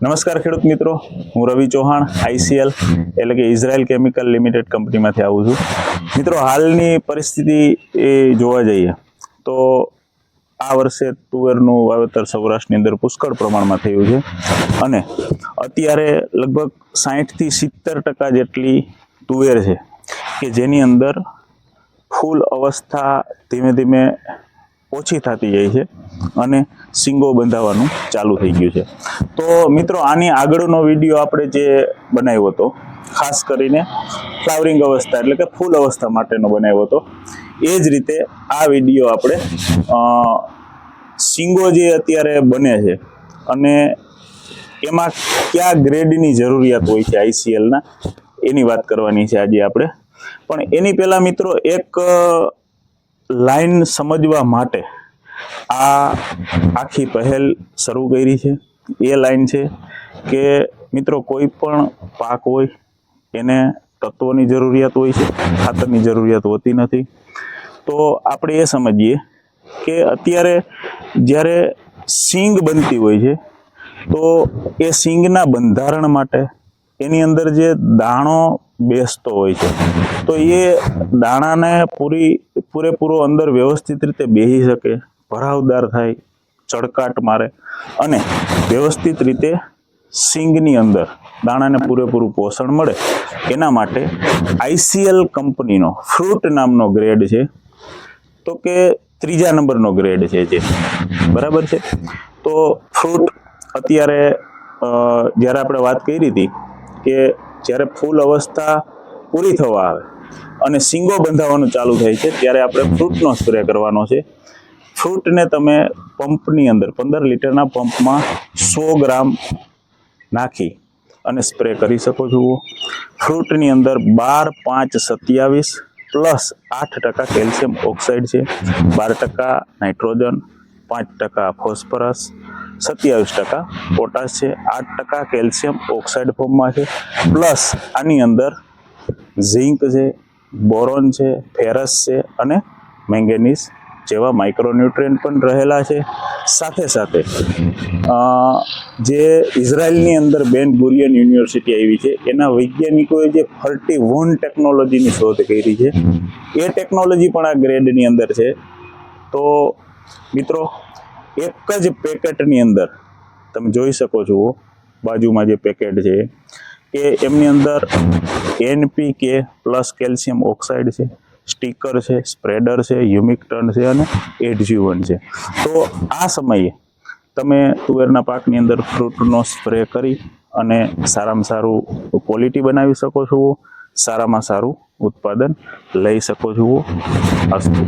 નમસ્કાર ખેડૂત મિત્રો, હું રવિ ચૌહાણ આઈસીએલ એટલે કે ઇઝરાયલ કેમિકલ લિમિટેડ કંપનીમાંથી આવું છું. મિત્રો, હાલની પરિસ્થિતિ એ જોવા જઈએ તો આ વર્ષે તુવેરનું વાવેતર સૌરાષ્ટ્રની અંદર પુષ્કળ પ્રમાણમાં થયું છે અને અત્યારે લગભગ સાહીઠથી સિત્તેર ટકા જેટલી તુવેર છે કે જેની અંદર ફૂલ અવસ્થા ધીમે ધીમે ઓછી થતી જાય છે અને સિંગો બંધાવવાનું ચાલુ થઈ ગયું છે. તો મિત્રો, આની આગળનો વીડિયો આપણે જે બનાવ્યો હતો, ખાસ કરીને ફ્લાવરિંગ અવસ્થા એટલે કે ફૂલ અવસ્થા માટેનો બનાવ્યો હતો, એ જ રીતે આ વીડિયો આપણે સિંગો જે અત્યારે બને છે અને એમાં કયા ગ્રેડની જરૂરિયાત હોય છે આઈસીએલના એની વાત કરવાની છે આજે આપણે. પણ એની પહેલાં મિત્રો, એક લાઈન સમજવા માટે આ આખી પહેલ શરૂ કરી છે. એ લાઈન છે કે મિત્રો, કોઈ પણ પાક હોય, એને તત્વોની જરૂરિયાત હોય છે, ખાતરની જરૂરિયાત હોતી નથી. તો આપણે એ સમજીએ કે અત્યારે જ્યારે સિંગ બનતી હોય છે, તો એ સિંગના બંધારણ માટે એની અંદર જે દાણો બેસતો હોય છે, તો એ દાણાને પૂરી, પૂરેપૂરો અંદર વ્યવસ્થિત રીતે બેસી શકે, ભરાવદાર થાય ચડકાટ મારે અને વ્યવસ્થિત રીતે સિંગની અંદર દાણાને પૂરેપૂરું પોષણ મળે. એના માટે આઈસીએલ કંપનીનો ફ્રૂટ નામનો ગ્રેડ છે, તો કે ત્રીજા નંબરનો ગ્રેડ છે જે. બરાબર છે? તો ફ્રૂટ અત્યારે જ્યારે આપણે વાત કરી હતી કે જ્યારે ફૂલ અવસ્થા પૂરી થવા આવે અને સિંગો બંધાવવાનું ચાલુ થાય છે, ત્યારે આપણે ફ્રૂટનો સ્પ્રે કરવાનો છે. ફ્રૂટને તમે પંપની અંદર, પંદર લીટરના પંપમાં સો ગ્રામ નાખી અને સ્પ્રે કરી શકો છો. ફ્રૂટની અંદર બાર પાંચ સત્યાવીસ પ્લસ આઠ ટકા કેલ્શિયમ ઓક્સાઇડ છે, બાર ટકા નાઇટ્રોજન પાંચ ટકા ફોસ્ફરસ, સત્યાવીસ ટકા પોટાશ છે આઠ ટકા કેલ્શિયમ ઓક્સાઇડ ફોર્મમાં છે. પ્લસ આની અંદર ઝિંક છે, બોરોન છે, ફેરસ છે અને મેંગેનીઝ જેવા માઇક્રોન્યુટ્રિયન્ટ પણ રહેલા છે. સાથે સાથે જે ઇઝરાયલની અંદર બેન ગુરિયન યુનિવર્સિટી આવી છે, એના વૈજ્ઞાનિકોએ જે ફર્ટી વન ટેકનોલોજીની શોધ કરી છે. એ ટેકનોલોજી પણ આ ગ્રેડની અંદર છે. તો મિત્રો, એક જ પેકેટની અંદર તમે જોઈ શકો છો, બાજુમાં જે પેકેટ છે, કે એમની અંદર એનપીકે પ્લસ કેલ્શિયમ ઓક્સાઇડ છે સ્ટીકર છે સ્પ્રેડર છે યુમિક ટર્ન છે અને એડજ્યુવન છે. તો આ સમયે તમે તુવેરના પાકની અંદર ફ્રૂટનો સ્પ્રે કરી અને સારામાં સારું ક્વોલિટી બનાવી શકો છો, સારામાં સારું ઉત્પાદન લઈ શકો છો. અસ્તુ.